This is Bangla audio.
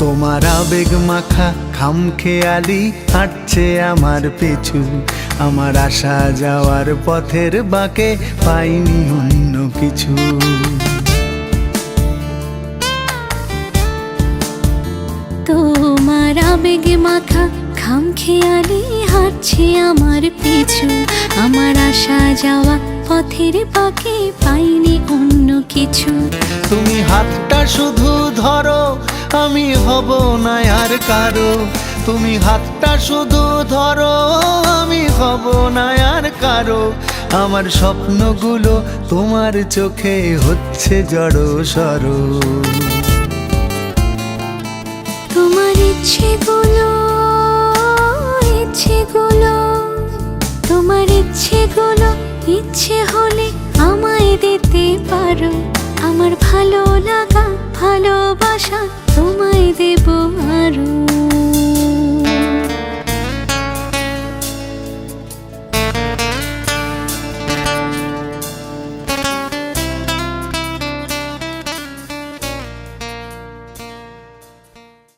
তোমার আবেগ মাখা খামখেয়ালি হাঁটছে আমার পেছু। আমার আসা যাওয়ার পথের বাঁকে পাইনি অন্য কিছু। তোমার আবেগে মাখা খাম খেয়ালি হাঁটছে আমার পিছু। আমার আসা যাওয়া পথের পাকে পাইনি অন্য কিছু। তুমি হাতটা শুধু ধরো আমি হব না আর কারও। তুমি হাতটা শুধু ধরো, আমি হব না আর কারও। আমার স্বপ্নগুলো তোমার চোখে হচ্ছে জড়ো সরো। তোমার ইচ্ছেগুলো ইচ্ছেগুলো, তোমার ইচ্ছেগুলো, ইচ্ছে হলে আমায় দিতে পারো। আমার ভালো লাগা ভালোবাসা তোমায় দেব আরও।